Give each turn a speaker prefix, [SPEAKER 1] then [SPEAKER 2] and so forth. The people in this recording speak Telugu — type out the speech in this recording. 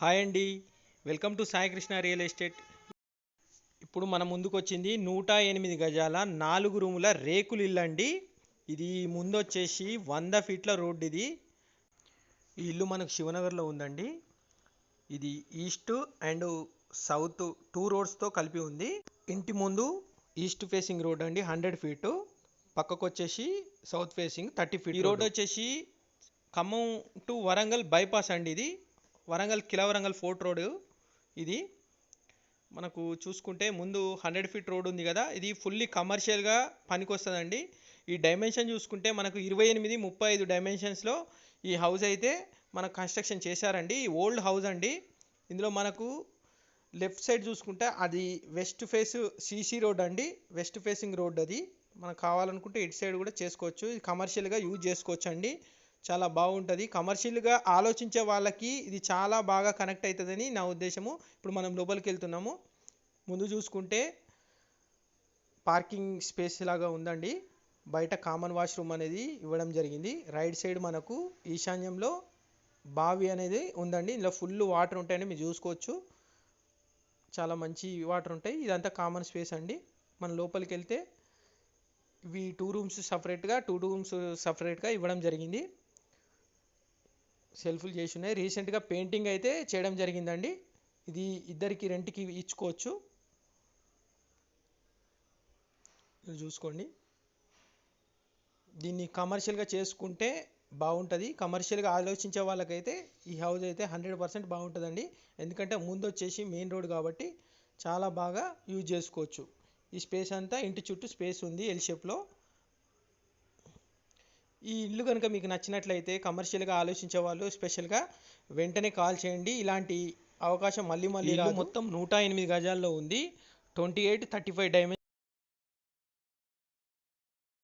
[SPEAKER 1] హాయ్ అండి. Welcome to Saikrishna real estate. ఇప్పుడు మన ముందుకు వచ్చింది నూట ఎనిమిది గజాల నాలుగు రూముల రేకులు ఇల్లు అండి. ఇది ముందు వచ్చేసి వంద ఫీట్ల రోడ్డు ఇది. ఈ ఇల్లు మనకు శివనగర్లో ఉందండి. ఇది ఈస్ట్ అండ్ సౌత్ టూ రోడ్స్తో కలిపి ఉంది. ఇంటి ముందు ఈస్ట్ ఫేసింగ్ రోడ్ అండి హండ్రెడ్ ఫీట్. పక్కకు వచ్చేసి సౌత్ ఫేసింగ్ థర్టీ ఫీట్ ఈ రోడ్ వచ్చేసి ఖమ్మం టు వరంగల్ బైపాస్ అండి ఇది. వరంగల్ కిలా వరంగల్ ఫోర్ట్ రోడ్ ఇది. మనకు చూసుకుంటే ముందు హండ్రెడ్ ఫీట్ రోడ్ ఉంది కదా ఇది ఫుల్లీ కమర్షియల్గా పనికొస్తుందండి. ఈ డైమెన్షన్ చూసుకుంటే మనకు ఇరవై ఎనిమిది ముప్పై ఐదు డైమెన్షన్స్లో ఈ హౌస్ అయితే మనకు కన్స్ట్రక్షన్ చేశారండి. ఈ ఓల్డ్ హౌస్ అండి. ఇందులో మనకు లెఫ్ట్ సైడ్ చూసుకుంటే అది వెస్ట్ ఫేస్ సీసీ రోడ్ అండి. వెస్ట్ ఫేసింగ్ రోడ్ అది. మనకు కావాలనుకుంటే ఇటు సైడ్ కూడా చేసుకోవచ్చు. ఇది కమర్షియల్గా యూజ్ చేసుకోవచ్చు అండి చాలా బాగుంటుంది. కమర్షియల్గా ఆలోచించే వాళ్ళకి ఇది చాలా బాగా కనెక్ట్ అవుతుందని నా ఉద్దేశము. ఇప్పుడు మనం లోపలికి వెళ్తున్నాము ముందు చూసుకుంటే పార్కింగ్ స్పేస్ లాగా ఉందండి. బయట కామన్ వాష్రూమ్ అనేది ఇవ్వడం జరిగింది. రైట్ సైడ్ మనకు ఈశాన్యంలో బావి అనేది ఉందండి. ఇందులో ఫుల్ వాటర్ ఉంటాయని మీరు చూసుకోవచ్చు. చాలా మంచి వాటర్ ఉంటాయి. ఇదంతా కామన్ స్పేస్ అండి. మన లోపలికి వెళ్తే ఇవి టూ రూమ్స్ సపరేట్గా టూ రూమ్స్ సపరేట్గా ఇవ్వడం జరిగింది. సెల్ఫ్లు చేసి ఉన్నాయి రీసెంట్గా పెయింటింగ్ అయితే చేయడం జరిగిందండి. ఇది ఇద్దరికి రెంట్కి ఇచ్చుకోవచ్చు. చూసుకోండి. దీన్ని కమర్షియల్గా చేసుకుంటే బాగుంటుంది. కమర్షియల్గా ఆలోచించే వాళ్ళకైతే ఈ హౌస్ అయితే హండ్రెడ్ పర్సెంట్ బాగుంటుందండి. ఎందుకంటే ముందు వచ్చేసి మెయిన్ రోడ్ కాబట్టి చాలా బాగా యూజ్ చేసుకోవచ్చు. ఈ స్పేస్ అంతా ఇంటి చుట్టూ స్పేస్ ఉంది ఎల్ షేప్లో ఈ ఇల్లు కనుక మీకు నచ్చినట్లయితే కమర్షియల్గా ఆలోచించే వాళ్ళు స్పెషల్గా వెంటనే కాల్ చేయండి. ఇలాంటి అవకాశం మళ్ళీ మళ్ళీ మొత్తం నూట ఎనిమిది గజాల్లో ఉంది. Twenty eight thirty five dimension